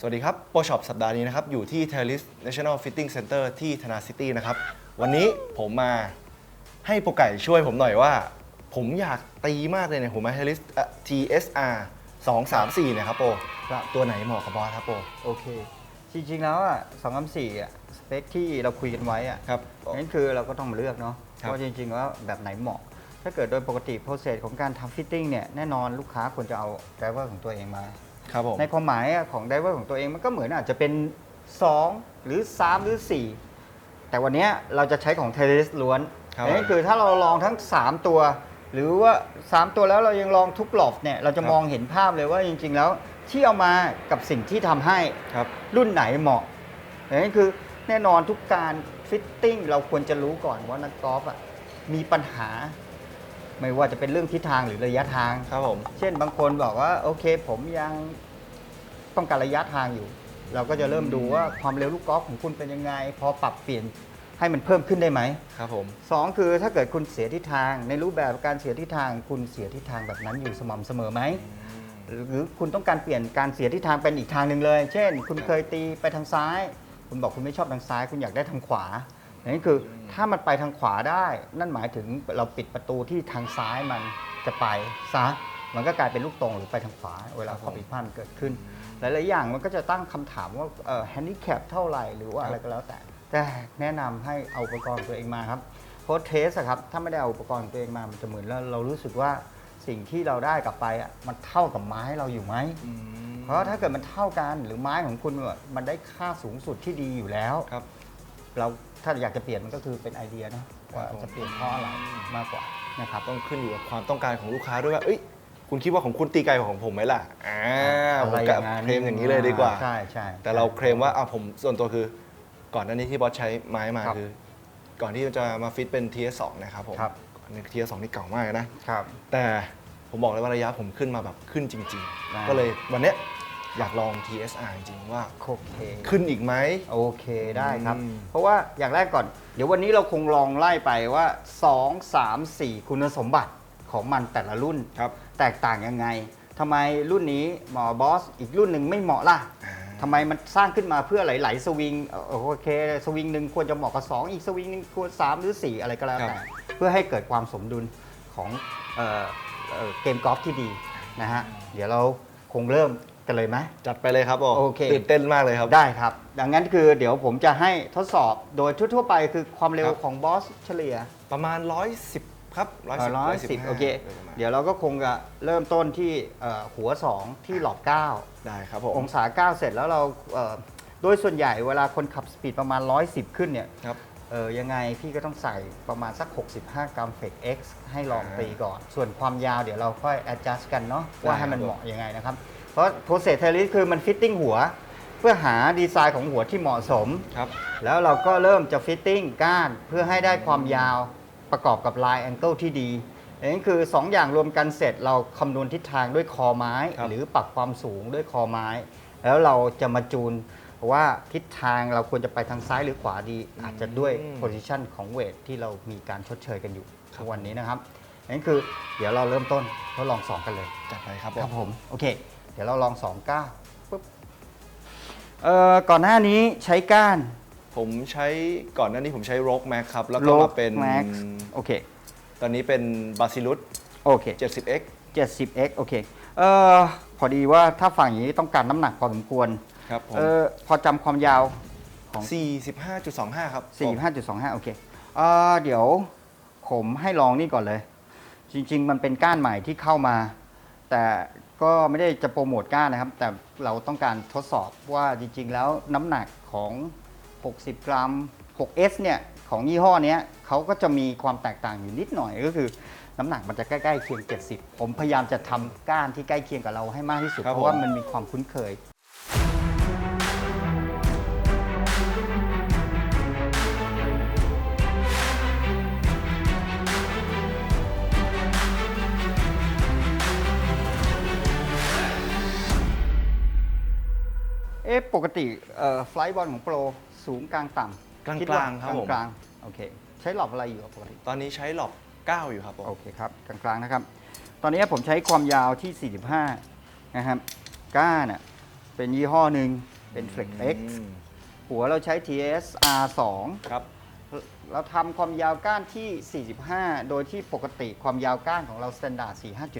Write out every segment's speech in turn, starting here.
สวัสดีครับ โปรช็อปสัปดาห์นี้นะครับ อยู่ที่ t e l i s National Fitting Center ที่ธนาซิตี้นะครับ วันนี้ผมมาให้โปรไก่ช่วยผมหน่อยว่า ผมอยากตีมากเลยเนี่ย ผมมา t e l i s TSR 2 3 4เนี่ยครับโปรครับตัวไหนเหมาะกับบอสครับโปร โอเค จริงๆ แล้วอะสองคำสี่อะสเปคที่เราคุยกันไว้อะครับนั่นคือเราก็ต้องมาเลือกเนาะครับ ว่าจริงๆแล้วแบบไหนเหมาะ ถ้าเกิดโดยปกติโปรเซสของการทำฟิตติ้งเนี่ยแน่นอนลูกค้าควรจะเอาไดเวอร์ของตัวเองมา ครับผมในความหมายอะของไดเวอร์ของตัวเองมันก็เหมือนอาจจะเป็น 2 หรือ 3 หรือ 4 แต่วันเนี้ยเราจะใช้ของเทเลสล้วนครับนั่นคือถ้าเราลองทั้ง 3 ตัว หรือว่า 3 ตัวแล้วเรายังลองทุกหลอฟเนี่ยเราจะครับมองเห็นภาพเลยว่าจริง ๆ แล้วที่เอามากับสิ่งที่ทำให้ครับรุ่นไหนเหมาะนั่นคือแน่นอนทุกการฟิตติ้งเราควรจะรู้ก่อนว่านักกอล์ฟอะมีปัญหา ไม่ว่าจะเป็นเรื่องทิศทางหรือระยะทาง ครับผม เช่นบางคนบอกว่า โอเค ผมยังต้องการระยะทางอยู่ เราก็จะเริ่มดูว่าความเร็วลูกกอล์ฟของคุณเป็นยังไง พอปรับเปลี่ยนให้มันเพิ่มขึ้นได้ไหมครับผมสองคือถ้าเกิดคุณเสียทิศทาง ในรูปแบบการเสียทิศทาง คุณเสียทิศทางแบบนั้นอยู่สม่ำเสมอไหมหรือคุณต้องการเปลี่ยนการเสียทิศทางเป็นอีกทางหนึ่งเลย เช่น คุณเคยตีไปทางซ้าย คุณบอกคุณไม่ชอบทางซ้าย คุณอยากได้ทางขวา อย่างนี้คือถ้ามันไปทางขวาได้ นั่นหมายถึงเราปิดประตูที่ทางซ้ายมันจะไปซะมันก็กลายเป็นลูกตรงหรือไปทางขวา เวลาครับผมข้อผิดพลาดมันเกิดขึ้น หลาย ๆ อย่างมันก็จะตั้งคำถามว่าแฮนดิแคปเท่าไหร่หรือว่าครับอะไรก็แล้วแต่ แต่แนะนำให้เอาอุปกรณ์ของตัวเองมาครับเพราะเทสอะครับถ้าไม่ได้เอาอุปกรณ์ของตัวเองมามันจะเหมือนแล้วเรารู้สึกว่าสิ่งที่เราได้กลับไปอะมันเท่ากับไม้เราอยู่ไหมอืมเพราะถ้าเกิดมันเท่ากันหรือไม้ของคุณอะมันได้ค่าสูงสุดที่ดีอยู่แล้วครับ เราถ้าอยากจะเปลี่ยนมันก็คือเป็นไอเดียเนาะว่าครับผม จะเปลี่ยนเพราะอะไรมากกว่านะครับ ต้องขึ้นอยู่กับความต้องการของลูกค้าด้วยว่า เอ้ย คุณคิดว่าของคุณตีไกลกว่าของผมไหมล่ะ อ่าผมอะไรอก็ย่างนั้นเคลมอย่างนี้เลยดีกว่า ใช่ใช่ แต่เราเคลมว่าอะผมส่วนตัวคือ ก่อนหน้านี้ที่บอสใช้ไม้มาครับคือ ก่อนที่จะมาฟิตเป็น TS2 นะครับผมครับอันนี้ TS2 นี่เก่ามากนะ ครับ แต่ผมบอกเลยว่าระยะผมขึ้นมาแบบขึ้นจริง ได้ ๆ ก็เลยวันเนี้ย อยากลอง TSR จริงๆว่า โอเคขึ้นอีกไหม โอเคได้ครับ อืม เพราะว่าอย่างแรกก่อน เดี๋ยววันนี้เราคงลองไล่ไปว่า 2 3 4 คุณสมบัติของมันแต่ละรุ่น ครับ แตกต่างยังไงทำไมรุ่นนี้เหมาะบอสอีกรุ่นหนึ่งไม่เหมาะล่ะอ่าทำไมมันสร้างขึ้นมาเพื่อหลาย ๆ สวิงเอ่อโอเค สวิงหนึ่งควรจะเหมาะกับ 2 อีกสวิงหนึ่งควร 3 หรือ 4 อะไรก็แล้วแต่เพื่อให้เกิดความสมดุลของเอ่อเอ่อเกมกอล์ฟที่ดีนะฮะ เดี๋ยวเราคงเริ่ม กันเลยไหม จัดไปเลยครับโอโอเค ตื่นเต้นมากเลยครับ ได้ครับ ดังนั้นคือเดี๋ยวผมจะให้ทดสอบโดยทั่วๆไปคือความเร็วครับ ของบอสเฉลี่ยประมาณ 110 ครับ110 ร้อยสิบ115โอเค โดยประมาณเดี๋ยวเราก็คงจะเริ่มต้นที่เอ่อหัว 2 ที่หลอด9ได้ครับผมองศา 9 เสร็จแล้วเราเอ่อโดยส่วนใหญ่เวลาคนขับสปีดประมาณ 110 ขึ้นเนี่ย ครับ เออยังไงพี่ก็ต้องใส่ประมาณสัก 65 กรัมเฟก X ให้ลองอ่าตีก่อน ส่วนความยาวเดี๋ยวเราค่อย adjust กันเนาะว่าให้มันได้ครับเหมาะยังไงนะครับเพ ราะ process t e l i s คือมัน fitting หัว เพื่อหาดีไซน์ของหัวที่เหมาะสม ครับ แล้วเราก็เริ่มจะฟิตติ้งก้านเพื่อให้ได้ความยาวประกอบกับ line angle ที่ดีอันนี้คือ 2 อย่างรวมกันเสร็จเราคำนวณทิศทางด้วยคอไม้ ครับ หรือปรับความสูงด้วยคอไม้ แล้วเราจะมาจูนว่าทิศทางเราควรจะไปทางซ้ายหรือขวาดี อาจจะด้วย position ของเวทที่เรามีการชดเชยกันอยู่ทุกวันนี้นะครับอันนี้คือเดี๋ยวเราเริ่มต้นทดลอง2กันเลย จัดไปครับครับผม โอเคเดี๋ยวเราลอง2ก้าวปุ๊บเอ่อก่อนหน้านี้ใช้ก้าน ผมใช้ก่อนหน้านี้ผมใช้ Rogue Max ครับ แล้วก็มาเป็น Max โอเค ตอนนี้เป็น Basilus โอเค 70X 70x โอเคเอ่อพอดีว่าถ้าฝั่งนี้ต้องการน้ำหนักพอสมควรครับผม เอ่อพอจำความยาวของ 45.25 ครับ45.25 โอเคเอ่อเดี๋ยวผมให้ลองนี่ก่อนเลย จริง ๆ มันเป็นก้านใหม่ที่เข้ามา แต่ ก็ไม่ได้จะโปรโมทก้านนะครับ แต่เราต้องการทดสอบว่าจริง ๆ แล้วน้ำหนักของ 60 กรัม 6S เนี่ยของยี่ห้อเนี้ยเขาก็จะมีความแตกต่างอยู่นิดหน่อยก็คือ น้ำหนักมันจะใกล้ๆเคียง 70 ผมพยายามจะทำก้านที่ใกล้เคียงกับเราให้มากที่สุด ครับเพราะว่าผม มันมีความคุ้นเคย เอ๊ะปกติเอ่อไฟล์บอลของโปรสูงกลางต่ำกลางๆคิดว่ครับผม กลางๆโอเค ใช้หลอบอะไรอยู่ครับปกติ ตอนนี้ใช้หลอบ9อยู่ครับผม โอเคครับ กลางๆนะครับ ตอนนี้ผมใช้ความยาวที่ 45 นะครับ ก้านน่ะเป็นยี่ห้อหนึ่งเป็น Flex X อืมหัวเราใช้ TSR 2 ครับ เราทำความยาวก้านที่ 45 โดยที่ปกติความยาวก้านของเรา Standard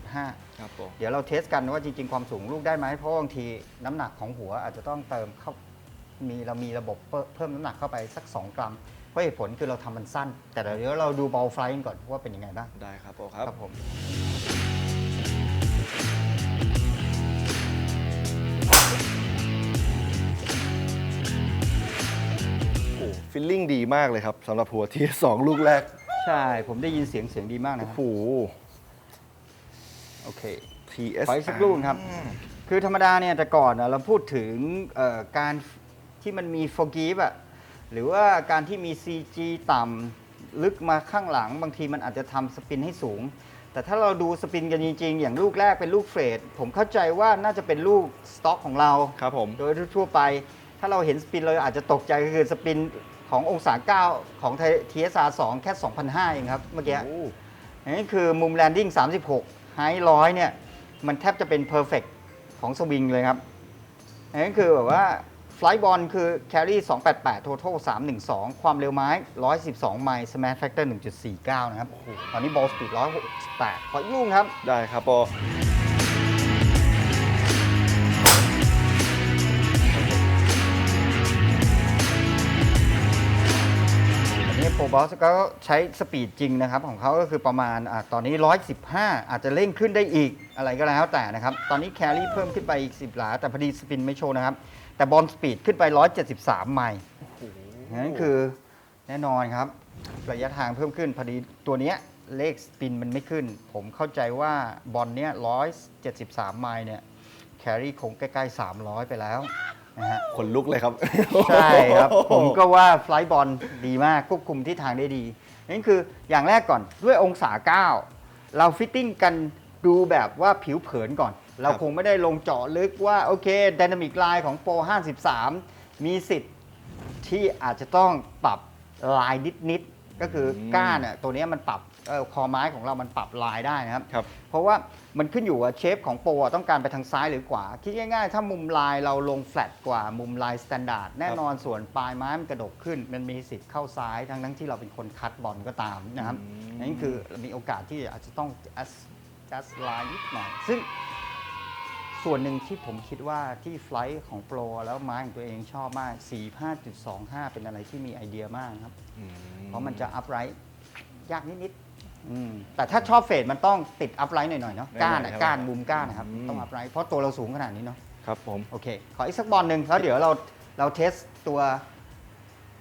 45.5 ครับผม เดี๋ยวเราเทสกันว่าจริง ๆ ความสูงลูกได้ไหมเพราะบางทีน้ำหนักของหัวอาจจะต้องเติมเข้ามีเรามีระบบเพิ่มเพิ่มน้ำหนักเข้าไปสัก 2 กรัม เพราะเหตุผลคือเราทำมันสั้น แต่เดี๋ยวเราดูบอลไฟล์ก่อนว่าเป็นยังไงบ้างได้ครับโปครับ ครับผม ฟิลลิ่งดีมากเลยครับสำหรับหัวที่สองลูกแรกใช่ ผมได้ยินเสียงเสียงดีมากนะคโอ้รับ โห โอเค TS ขออีกสักลูกครับ คือธรรมดาเนี่ยแต่ก่อนนะเราพูดถึงเอ่อการที่มันมี forgive อะหรือว่าการที่มี CG ต่ำลึกมาข้างหลัง บางทีมันอาจจะทำสปินให้สูง แต่ถ้าเราดูสปินกันจริงๆ อย่างลูกแรกเป็นลูกเฟรด ผมเข้าใจว่าน่าจะเป็นลูกสต็อกของเรา ครับผม โดยทั่วๆไป ถ้าเราเห็นสปินเราอาจจะตกใจก็คือสปิน ขององศา 9 ของ TSR 2 แค่ 2,500เองครับ เมื่อกี้โอ้อันนี้คือมุมแลนดิ้ง 36 ไฮร้อยเนี่ย มันแทบจะเป็นเพอร์เฟกของสวิงเลยครับอันนี้คือแบบว่าไฟล์บอลคือแครี่288 total 312 ความเร็วไม้ 112 ไมล์ smash factor 1.49 นะครับ ตอนนี้บอลสปีด168 ขออีกลูกครับ ได้ครับโปอั บอสก็ใช้สปีดจริงนะครับ ของเขาก็คือประมาณอาตอนนี้ 115 อาจจะเร่งขึ้นได้อีกอะไรก็แล้วแต่นะครับ ตอนนี้แครี่เพิ่มขึ้นไปอีก 10 หลา แต่พอดีสปินไม่โชว์นะครับ แต่บอลสปีดขึ้นไป 173 ไมล์นั่นคือแน่นอนครับ ระยะทางเพิ่มขึ้นพอดีตัวเนี้ยเลขสปินมันไม่ขึ้น ผมเข้าใจว่าบอลเนี้ย173 ไมล์เนี่ยแครี่คงใกล้ ๆ 300 ไปแล้ว นะฮะ ขนลุกเลยครับ ใช่ครับ ผมก็ว่าไฟล์บอลดีมากควบคุมทิศทางได้ดีนั่นคืออย่างแรกก่อนด้วยองศา 9 เราฟิตติ้งกันดูแบบว่าผิวเผินก่อน เราคงไม่ได้ลงเจาะลึกว่า โอเคด y นามิกไลน์ของโปร53 มีสิทธิ์ที่อาจจะต้องปรับลายนิด ๆ ก็คืออมก้านน่ะตัวเนี้ยมันปรับเอ่อคอไม้ของเรามันปรับลายได้นะครับครับเพราะว่า มันขึ้นอยู่ว่าเชฟของโปรอะต้องการไปทางซ้ายหรือขวา คิดง่ายๆ ถ้ามุมลายเราลงแฟลตกว่ามุมลายสแตนดาร์ดแน่นอนส่วนปลายไม้มันกระดกขึ้น มันมีสิทธิ์เข้าซ้ายทั้งทั้งๆที่เราเป็นคนคัดบอลก็ตามนะครับอืมนั่นคือมีโอกาสที่อาจจะต้อง adjust ลายนิดหน่อยซึ่งส่วนหนึ่งที่ผมคิดว่าที่ไฟลท์ของโปรแล้วไม้ของตัวเองชอบมาก 45.25 เป็นอะไรที่มีไอเดียมากครับอืเพราะมันจะอัพไรท์ยากนิดๆ อืมแต่ถ้าชอบเฟดมันต้องติดอัพไรท์หน่อยๆเนาะก้านอะก้านมุมก้านนะครับต้องอัพไรท์เพราะตัวเราสูงขนาดนี้เนาะครับผม โอเค ขออีกสักบอลหนึ่งแล้วเดี๋ยวเราเราเทสตัว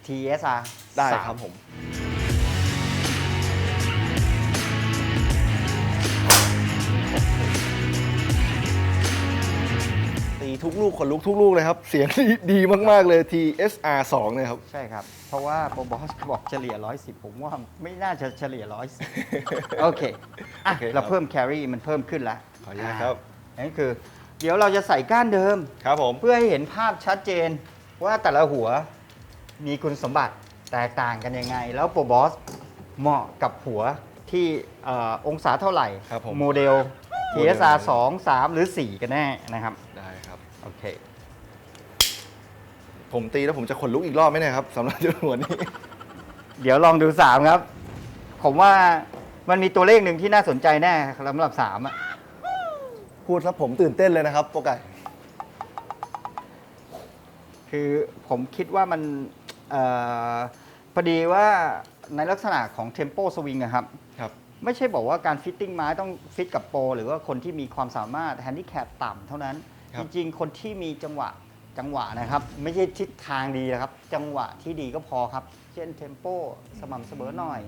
TSR ได้สาม ครับผมตี ทุกลูกขนลุกทุกลูกเลยครับ เสียงดีดีมาก ๆ เลย TSR 2เนี่ยครับ ใช่ครับ เพราะว่าโปรบอสบอกเฉลี่ย 110 ผมว่าไม่น่าจะเฉลี่ย 110 โอเคอะโอเคครับ เราเพิ่มแครี่มันเพิ่มขึ้นแล้วขออนุญาตครับนั่นคือ เดี๋ยวเราจะใส่ก้านเดิม ครับผม เพื่อให้เห็นภาพชัดเจนว่าแต่ละหัวมีคุณสมบัติแตกต่างกันยังไง แล้วโปรบอสเหมาะกับหัวที่เออองศาเท่าไหร่ ครับผมโมเดล TSR 2 3 หรือ 4 กันแน่นะครับได้ครับ โอเค ผมตีแล้วผมจะขนลุกอีกรอบไหมเนี่ยครับสำหรับเจ้าหัวนี้ เดี๋ยวลองดู3ครับ ผมว่ามันมีตัวเลขหนึ่งที่น่าสนใจแน่สำหรับ3อะพูดแล้วผมตื่นเต้นเลยนะครับโปรไก่คือผมคิดว่ามันเออพอดีว่าในลักษณะของเทมโปสวิงอะครับ ครับ ไม่ใช่บอกว่าการฟิตติ้งไม้ต้องฟิตกับโปรหรือว่าคนที่มีความสามารถแฮนดิแคปต่ำเท่านั้น ครัจบริงๆ คนที่มีจังหวะจังหวะนะครับ ไม่ใช่ทิศทางดีนะครับ จังหวะที่ดีก็พอครับ เช่นเทมโปสม่ำเสมอหน่อย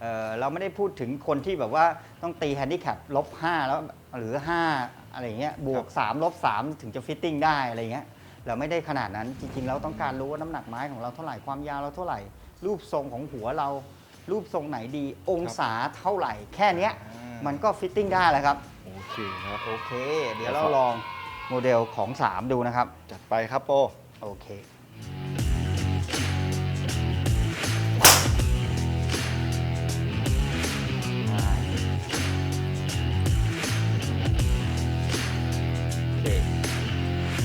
เออเราไม่ได้พูดถึงคนที่แบบว่าต้องตีแฮนดิแคปลบ5แล้วหรือ 5 อะไรเงี้ยบวก 3 ลบ 3 ถึงจะฟิตติ้งได้อะไรเงี้ยเราไม่ได้ขนาดนั้นจริงๆ เราต้องการรู้ว่าน้ำหนักไม้ของเราเท่าไหร่ความยาวเราเท่าไหร่ รูปทรงของหัวเรา รูปทรงไหนดี องศาเท่าไหร่ แค่เนี้ยอ่ามั มันก็ฟิตติ้งได้แล้วครับ โอเคครับ โอเค เดี๋ยวเราลอง โมเดลของ 3 ดูนะครับ จัดไปครับโปรโอเคโอเค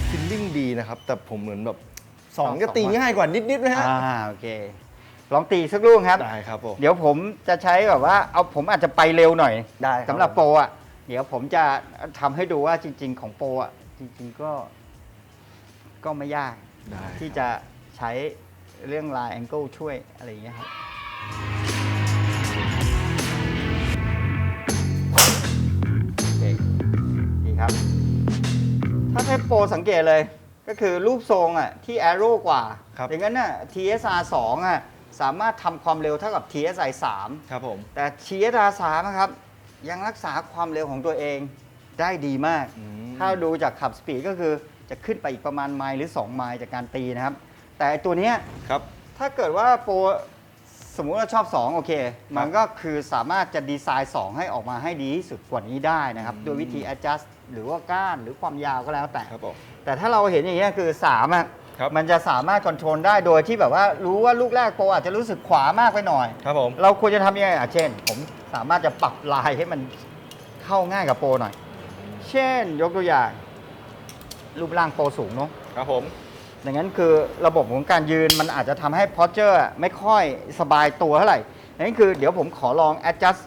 ฟิลลิ่งดีนะครับ แต่ผมเหมือนแบบสองสองจะตีสองง่ายกว่านิดๆนะฮะอ่าโอเค ลองตีสักลูกครับ ได้ครับผมเดี๋ยวผมจะใช้แบบว่าเอาผมอาจจะไปเร็วหน่อยได้คสำหรับโปรอะ เดี๋ยวผมจะทำให้ดูว่าจริง ๆ ของโปรอะ จริงๆก็ก็ไม่ยาก ได้ ที่จะใช้เรื่องลายแองเกิลช่วยอะไรอย่างเงี้ยครับ โอเคดีครับ ถ้าใช้โปรสังเกตเลย ก็คือรูปทรงอะที่แอโร่กว่า ครับ อย่างนั้นน่ะ TSR 2อะสามารถทำความเร็วเท่ากับ TSI 3 ครับผม แต่ TSR 3นะครับ ยังรักษาความเร็วของตัวเอง ได้ดีมาก อืม ถ้าดูจากขับสปีดก็คือจะขึ้นไปอีกประมาณไมล์หรือ 2 ไมล์จากการตีนะครับ แต่ไอ้ตัวเนี้ยครับ ถ้าเกิดว่าโปรสมมุติว่าชอบ 2 โอเค มันก็คือสามารถจะดีไซน์ 2 ให้ออกมาให้ดีที่สุดกว่านี้ได้นะครับอืมด้วยวิธี adjust หรือว่าก้านหรือความยาวก็แล้วแต่ ครับผม แต่ถ้าเราเห็นอย่างนี้ยคือ3อะครับ มันจะสามารถคอนโทรลได้โดยที่แบบว่ารู้ว่าลูกแรกโปรอาจจะรู้สึกขวามากไปหน่อย ครับผม เราควรจะทำยังไงอะเช่น ผมสามารถจะปรับลายให้มันเข้าง่ายกับโปรหน่อยเช่น ยกตัวอย่าง รูปร่างโปรสูงเนาะครับผมดังนั้นคือระบบของการยืนมันอาจจะทำให้ posture ไม่ค่อยสบายตัวเท่าไหร่ดังนั้นคือเดี๋ยวผมขอลอง adjust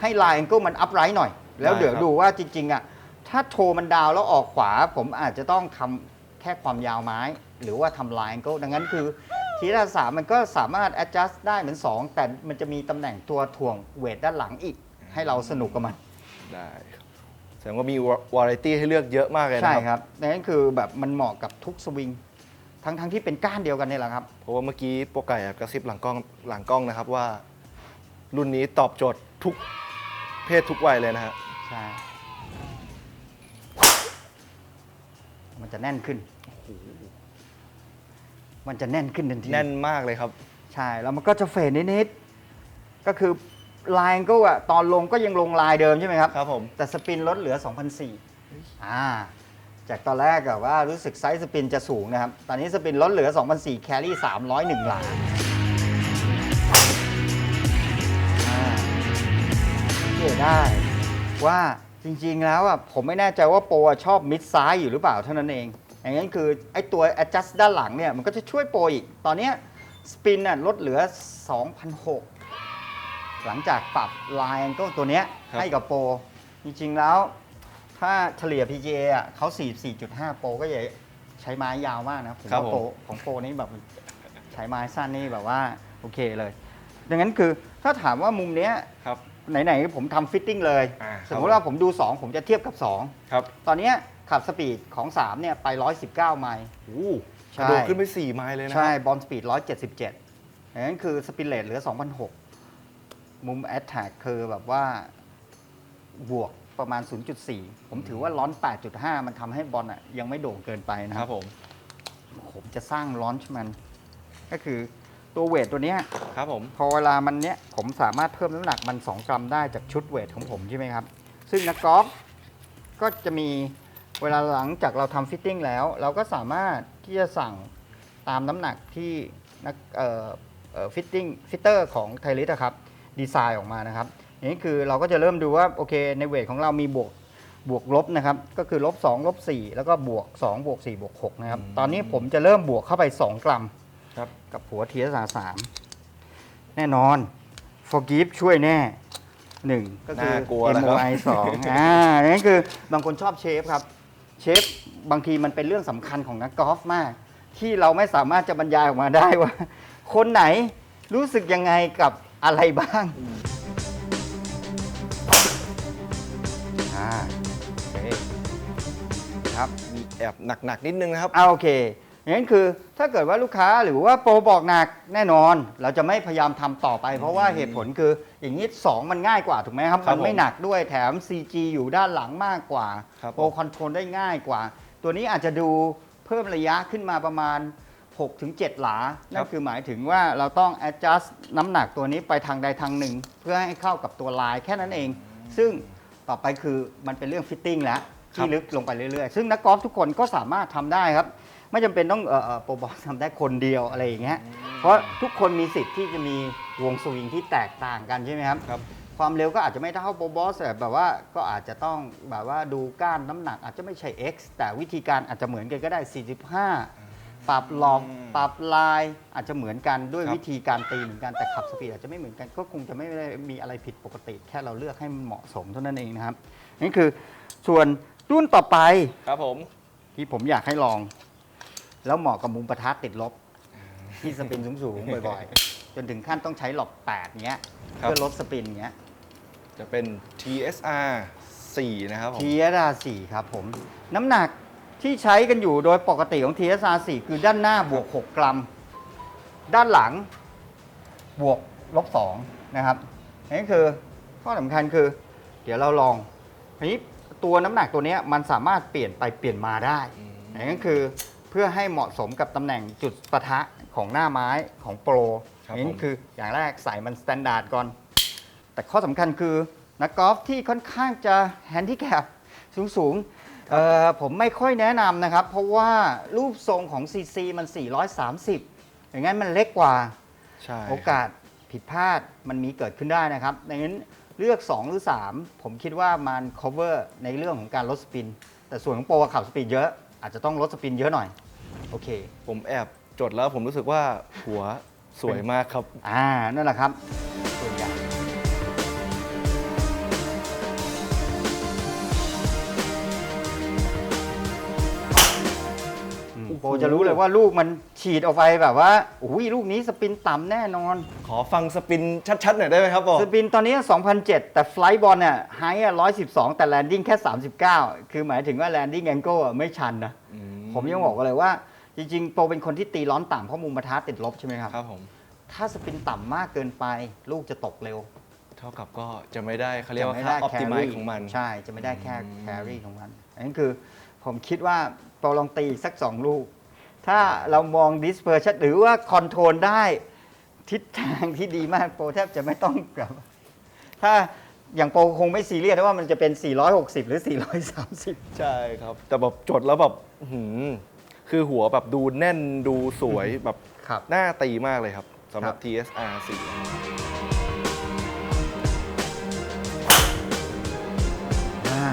ให้ line angle มัน upright หน่อย แล้วเดี๋ยวดูว่าจริง ๆ อะ ถ้าโทมันดาวแล้วออกขวา ผมอาจจะต้องทำแค่ความยาวไม้ หรือว่าทำ line angle ดังนั้นคือทีละสามมันก็สามารถ adjust ได้เหมือน 2 แต่มันจะมีตำแหน่งตัวถ่วงเวทด้านหลังอีก ให้เราสนุกกับมัน ได้ครับ แสดงว่ามีวาไรตี้ให้เลือกเยอะมากเลยนะใช่ครับครับดังนั้นคือแบบมันเหมาะกับทุกสวิง ทั้งๆที่เป็นก้านเดียวกันนี่แหละครับ เพราะว่าเมื่อกี้โปรไก่แอบกระซิบหลังกล้องหลังกล้องนะครับว่า รุ่นนี้ตอบโจทย์ทุกเพศทุกวัยเลยนะฮะใช่ มันจะแน่นขึ้น มันจะแน่นขึ้นทันที แน่นมากเลยครับ ใช่ แล้วมันก็จะเฟดนิดๆ ก็คือ ลายก็อะตอนลงก็ยังลงลายเดิมใช่ไหมครับ ครับผม แต่สปินลดเหลือ 2,004อ่า จากตอนแรกอะว่ารู้สึกไซส์สปินจะสูงนะครับ ตอนนี้สปินลดเหลือ 2,004แครี่301 หลาอ่าสังเกตได้ว่าจริงๆแล้วอะผมไม่แน่ใจว่าโปรอะชอบมิดซ้ายอยู่หรือเปล่าเท่านั้นเอง อย่างนั้นคือไอ้ตัว adjust ด้านหลังเนี่ยมันก็จะช่วยโปรอีก ตอนเนี้สปินน่ะลดเหลือ 2,006 หลังจากปรับ line angle ตัวเนี้ยครับให้กับโปรจริงๆแล้วถ้าเฉลี่ย PGA อะเขา44.5 โปรก็จะใช้ไม้ยาวมากนะผมครับว่าผมโปรของโปรนี่แบบใช้ไม้สั้นนี่แบบว่าโอเคเลย ดังนั้นคือถ้าถามว่ามุมเนี้ยครับ ไหนๆผมทำฟิตติ้งเลย อ่าสมมติว่าผมดู 2 ผมจะเทียบกับ ครับ2 ตอนเนี้ยขับสปีดของ3เนี่ยไป 119 ไมล์ โอ้ใช่ กระโดดขึ้นไป4ไมล์เลยนะ ใช่ครับบอลสปีด 177ดังนั้นคือสปินเลทเหลือ 2,006 มุมแอตแทกคือแบบว่าบวกประมาณ 0.4 ผมถือว่าล้อน 8.5 มันทำให้บอลอะยังไม่โด่งเกินไปนะคครัรับบผม ผมจะสร้างลอนช์มัน ก็คือตัวเวทตัวเนี้ย ครับผม พอเวลามันเนี้ยผมสามารถเพิ่มน้ำหนักมัน 2 กรัมได้จากชุดเวทของผมใช่ไหมครับ ซึ่งนักกอล์ฟก็จะมีเวลาหลังจากเราทำฟิตติ้งแล้ว เราก็สามารถที่จะสั่งตามน้ำหนักที่นักเอ่อเอ่อฟิตติ้งฟิตเตอร์ของไทลิสครับ ดีไซน์ออกมานะครับอย่างนี้คือเราก็จะเริ่มดูว่าโอเคในเวทของเรามีบวกบวกลบนะครับก็คือลบ2ลบ4แล้วก็บวก2บวก4บวก6นะครับตอนนี้ผมจะเริ่มบวกเข้าไป 2 กรัมครับกับหัวเทียสาสามแน่นอน forgive ช่วยแน่หนึ่งก็คือ น่ากลัวนะครับ MOI สองอ่านั่นคือบางคนชอบเชฟครับ เชฟบางทีมันเป็นเรื่องสำคัญของนักกอล์ฟมาก ที่เราไม่สามารถจะบรรยายออกมาได้ว่า คนไหนรู้สึกยังไงกับ อะไรบ้างอ่าโอเคครับมีแอบหนักๆนิดนึงนะครับ เอาโอเคอย่างนั้นคือถ้าเกิดว่าลูกค้าหรือว่าโปรบอกหนักแน่นอน เราจะไม่พยายามทำต่อไป เพราะว่าเหตุผลคืออย่างนี้ 2 มันง่ายกว่าถูกไหมครับครับมันไม่หนักด้วยแถม CG อยู่ด้านหลังมากกว่าครับโปรคอนโทรลได้ง่ายกว่า ตัวนี้อาจจะดูเพิ่มระยะขึ้นมาประมาณ 6-7หลา นั่นคือหมายถึงว่าเราต้อง adjust น้ำหนักตัวนี้ไปทางใดทางหนึ่ง เพื่อให้เข้ากับตัวลายแค่นั้นเอง ซึ่งต่อไปคือมันเป็นเรื่องฟิตติ้งแล้วครับที่ลึกลงไปเรื่อยๆ ซึ่งนักกอล์ฟทุกคนก็สามารถทำได้ครับ ไม่จำเป็นต้องเอ่อเอ่อโปรบอลทำได้คนเดียวอะไรอย่างเงี้ย เพราะทุกคนมีสิทธิ์ที่จะมีวงสวิงที่แตกต่างกันใช่ไหมครับ ครับ ความเร็วก็อาจจะไม่เท่าโปรบอสแต่แบบว่าก็อาจจะต้องแบบว่าดูก้านน้ำหนักอาจจะไม่ใช่ X แต่วิธีการอาจจะเหมือนกันก็ได้ 45 ปรับหลอกปรับลายอาจจะเหมือนกันด้วยครับ วิธีการตีเหมือนกันแต่ขับสปีดอาจจะไม่เหมือนกันก็คงจะไม่ได้มีอะไรผิดปกติ แค่เราเลือกให้มันเหมาะสมเท่านั้นเองนะครับนี่คือส่วนรุ่นต่อไปครับผม ที่ผมอยากให้ลอง แล้วเหมาะกับมุมประทัดติดลบ ที่สปินสูงๆบ่อยๆ จนถึงขั้นต้องใช้หลอก8เงี้ยครับ เพื่อลดสปินเงี้ย จะเป็น TSR 4 นะครับผม TSR 4ครับผม น้ำหนัก ที่ใช้กันอยู่โดยปกติของ TSR 4คือด้านหน้าบวก 6 กรัม ด้านหลังบวกลบ2นะครับนี่คือข้อสำคัญคือ เดี๋ยวเราลองทีนี้ตัวน้ำหนักตัวเนี้ยมันสามารถเปลี่ยนไปเปลี่ยนมาได้อืมนั่นก็คือเพื่อให้เหมาะสมกับตำแหน่งจุดปะทะของหน้าไม้ของโปรครับนี่ผมคืออย่างแรกใส่มันสแตนดาร์ดก่อน แต่ข้อสำคัญคือนักกอล์ฟที่ค่อนข้างจะแฮนดิแคปสูงๆ เอ่อผมไม่ค่อยแนะนำนะครับ เพราะว่ารูปทรงของ CC มัน 430 อย่างนั้นมันเล็กกว่า ใช่โอกาสผิดพลาดมันมีเกิดขึ้นได้นะครับดังนั้นเลือก 2 หรือ 3 ผมคิดว่ามัน cover ในเรื่องของการลดสปิน แต่ส่วนของโปรขับสปีดเยอะ อาจจะต้องลดสปินเยอะหน่อย โอเค ผมแอบจดแล้วผมรู้สึกว่าหัวสวยมากครับ อ่า นั่นแหละครับ โอ้โหโปรจะรู้เลยว่าลูกมันฉีดออกไปแบบว่าอุ้ยลูกนี้สปินต่ำแน่นอน ขอฟังสปินชัดๆหน่อยได้ไหมครับบอสปินตอนนี้ 2007 แต่ไฟล์บอลเนี่ยไฮอะ112 แต่แลนดิ้งแค่ 39 คือหมายถึงว่าแลนดิ้งแองเกิลไม่ชันนะอืผมยังบอกเลยว่าจริงๆ โปรเป็นคนที่ตีร้อนต่ำเพราะมุมประทะติดลบใช่ไหมครับครับผมถ้าสปินต่ำมากเกินไป ลูกจะตกเร็ว เท่ากับก็จะไม่ได้เขาเรียกว่าจะไม่ค่าได้ออ t ติม carry ของมัน ใช่จะไม่ได้แค่อืมแครี่ของมันอันนั้นคือ ผมคิดว่าโปรลองตีอีกสัก2ลูก ถ้าเรามอง dispersion หรือว่าคอนโทรลได้ ทิศทางที่ดีมากโปรแทบจะไม่ต้องกลับถ้าอย่างโปรคงไม่ซีเรียสนะว่ามันจะเป็น 460 หรือ 430 ใช่ครับ แต่แบบจดแล้วแบบอื้อหือคือหัวแบบดูแน่นดูสวยแบบครับน่าตีมากเลยครับสำหรับ ครับ TSR อ่า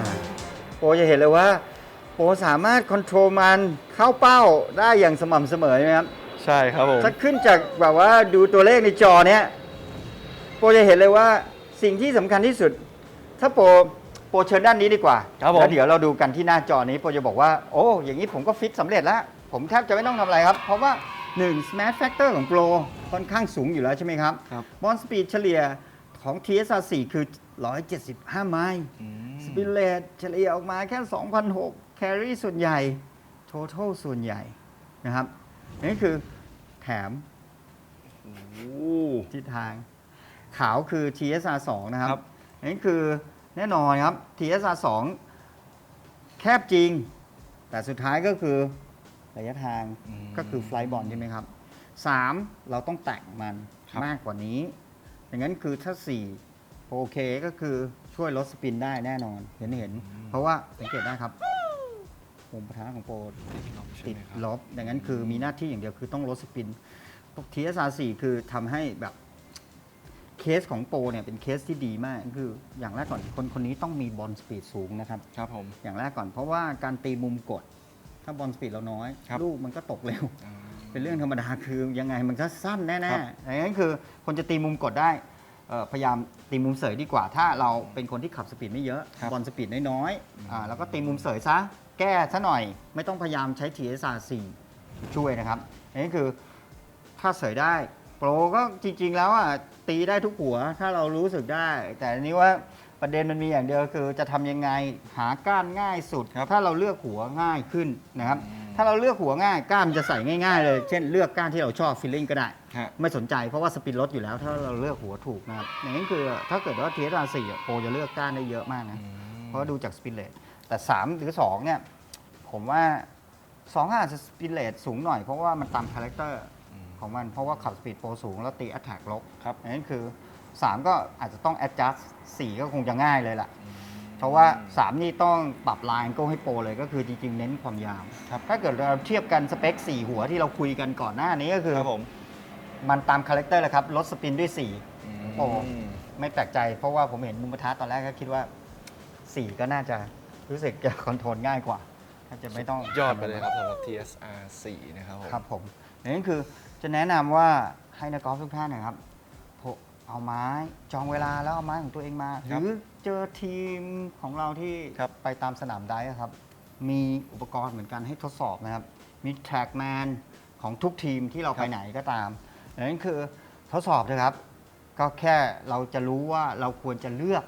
โปรจะเห็นเลยว่า โปรสามารถคอนโทรลมันเข้าเป้าได้อย่างสม่ำเสมอใช่ไหมครับ4ใช่ครับผมถ้าขึ้นจากแบบว่าดูตัวเลขในจอเนี้ยโปรจะเห็นเลยว่าสิ่งที่สำคัญที่สุด ถ้าโปรโปรเชิญด้านนี้ดีกว่าครับผมแล้วเดี๋ยวเราดูกันที่หน้าจอนี้โปรจะบอกว่าโอ้อย่างนี้ผมก็ฟิตสำเร็จแล้ว ผมแทบจะไม่ต้องทำอะไรครับ เพราะว่า 1 smash factor ของโปรค่อนข้างสูงอยู่แล้วใช่ไหมครับครับ บอลสปีดเฉลี่ยของ TSR 4 คือ 175 ไมล์ อืม สปินเลตเฉลี่ยออกมาแค่ 2,006 แครี่ส่วนใหญ่ total ส่วนใหญ่นะครับนี่คือแถมโอ้ทิศทาง ขาวคือ TSR 2นะคครัรับบอันนี้คือแน่นอนครับ TSR 2แคบจริง แต่สุดท้ายก็คือระยะทางมก็คือไฟล์บอลใช่ไหมครับ3เราต้องแต่งมันครับมากกว่านี้ อย่างนั้นคือถ้า4โอเคก็คือช่วยลดสปินได้แน่นอนเห็นเห็น เพราะว่าสังเกตได้ครับ มุมประทะของโปรติดลบใช่ติดไหมครับลบดังนั้นคือมีหน้าที่อย่างเดียวคือต้องลดสปิน TSR 4คือทำให้แบบเคสของโปรเนี่ยเป็นเคสที่ดีมากคืออย่างแรกก่อนคนคนนี้ต้องมีบอลสปีดสูงนะครับครับผมอย่างแรกก่อนเพราะว่าการตีมุมกด ถ้าบอลสปีดเราน้อยครับลูกมันก็ตกเร็วอ่าเป็นเรื่องธรรมดาคือยังไงมันก็สั้นแน่ครับๆดังนั้นคือคนจะตีมุมกดได้เอ่อพยายามตีมุมเสยดีกว่า ถ้าเราเป็นคนที่ขับสปีดไม่เยอะครับบอลสปีดน้อยๆอ่าแล้วก็ตีมุมเสยซะ แก้ซะหน่อยไม่ต้องพยายามใช้ TSR 4ช่วยนะครับอันนี้คือถ้าเสยได้ โปรก็จริง ๆ แล้วอะตีได้ทุกหัวถ้าเรารู้สึกได้ แต่อันนี้ว่าประเด็นมันมีอย่างเดียวคือจะทำยังไงหาก้านง่ายสุดครับถ้าเราเลือกหัวง่ายขึ้นนะครับอืมถ้าเราเลือกหัวง่ายก้านมันจะใส่ง่ายๆ เลย เช่นเลือกก้านที่เราชอบฟิลลิ่งก็ได้ฮะไม่สนใจเพราะว่าสปินลดอยู่แล้วถ้าเราเลือกหัวถูกนะครับอย่างนั้นคือถ้าเกิดว่า TSR 4อะโปรจะเลือกก้านได้เยอะมากนะอืมเพราะว่าดูจากสปินเลท แต่ 3 หรือ 2 เนี่ย ผมว่า2อาจจะสปินเลทสูงหน่อย เพราะว่ามันตามคาแรคเตอร์อืมของมัน เพราะว่าขับสปีดโปรสูง แล้วตีแอตแทกลบครับอย่างนั้นคือ 3 ก็อาจจะต้อง adjust 4 ก็คงจะง่ายเลยล่ะ เพราะว่า 3 นี่ต้องปรับไลน์ก็ให้โปรเลยก็คือจริง ๆ เน้นความยาวครับถ้าเกิดเราเทียบกันสเปค 4 หัวที่เราคุยกันก่อนหน้านี้ก็คือครับผมมันตามคาแรคเตอร์แหละครับลดสปินด้วย4อืมโอ้ไม่แปลกใจ เพราะว่าผมเห็นมุมประทัดตอนแรกก็คิดว่า 4 ก็น่าจะ รู้สึกจะคอนโทรลง่ายกว่าถ้าจะไม่ต้องยอดไปเลยครับสำหรับ TSR 4นะครับผมครับผมนั่นคือจะแนะนำว่าให้นักกอล์ฟทุกท่านนะครับโทรเอาไม้จองเวลาแล้วเอาไม้ของตัวเองมาหครับรือเจอทีมของเราที่ครับไปตามสนามได้ครับ มีอุปกรณ์เหมือนกันให้ทดสอบนะครับ มีแทร็กแมนของทุกทีมที่เราไปไหนก็ตามนั่นคือทดสอบนะครับ ก็แค่เราจะรู้ว่าเราควรจะเลือก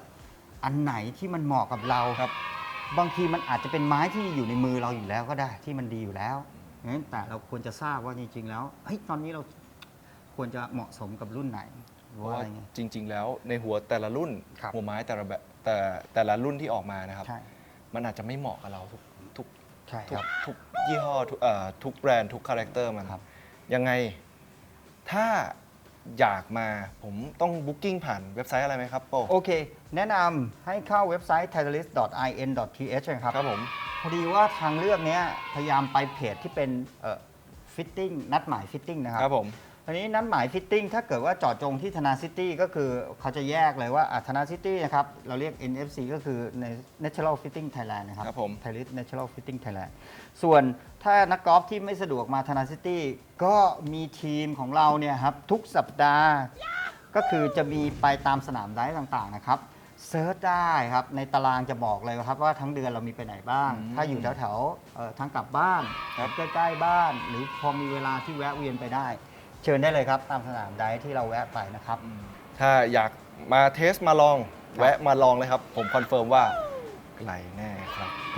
อันไหนที่มันเหมาะกับเราครับ บางทีมันอาจจะเป็นไม้ที่อยู่ในมือเราอยู่แล้วก็ได้ที่มันดีอยู่แล้วงั้นแต่เราควรจะทราบว่าจริง ๆ แล้วเฮ้ยตอนนี้เราควรจะเหมาะสมกับรุ่นไหนหเพรือราะว่าว่าอะไรเงี้ย จริง ๆ แล้วในหัวแต่ละรุ่น ครับ หัวไม้แต่ละแบบแต่แต่ละรุ่นที่ออกมานะครับ ใช่มันอาจจะไม่เหมาะกับเราทุกทุกใช่ทุคกรับ ทุกยี่ห้อทุกเอ่อทุกแบรนด์ทุกคาแรคเตอร์มันครับ ยังไงถ้า อยากมา ผมต้องบุ๊กิ้งผ่านเว็บไซต์อะไรไหมครับโปโอเค แนะนำให้เข้าเว็บไซต์ titleist.in.th นะครับครับผมพอดีว่าทางเลือกเนี้ยพยายามไปเพจที่เป็นฟิตติ้งนัดหมายฟิตติ้งนะครับครับผม ทีนี้นัดหมายฟิตติ้งถ้าเกิดว่าเจาะจงที่ธนาซิตี้ก็คือเขาจะแยกเลยว่าอะธนาซิตี้นะครับ เราเรียก NFC ก็คือใน Natural Fitting Thailand นะครับครับผม ไทยลิส Natural Fitting Thailand ส่วนถ้านักกอล์ฟที่ไม่สะดวกมาธนาซิตี้ก็มีทีมของเราเนี่ยครับ ทุกสัปดาห์ ก็คือจะมีไปตามสนามไดฟ์ต่างๆนะครับเซิร์ชได้ครับ ในตารางจะบอกเลยครับว่าทั้งเดือนเรามีไปไหนบ้างอืมถ้าอยู่แถวๆเอ่อทางกลับบ้านครับใกล้ๆบ้าน หรือพอมีเวลาที่แวะเวียนไปได้ เชิญได้เลยครับ ตามสนามได้ที่เราแวะไปนะครับ ถ้าอยากมาเทสมาลอง แวะมาลองเลยครับ ผมคอนเฟิร์มว่าไกลแน่ครับ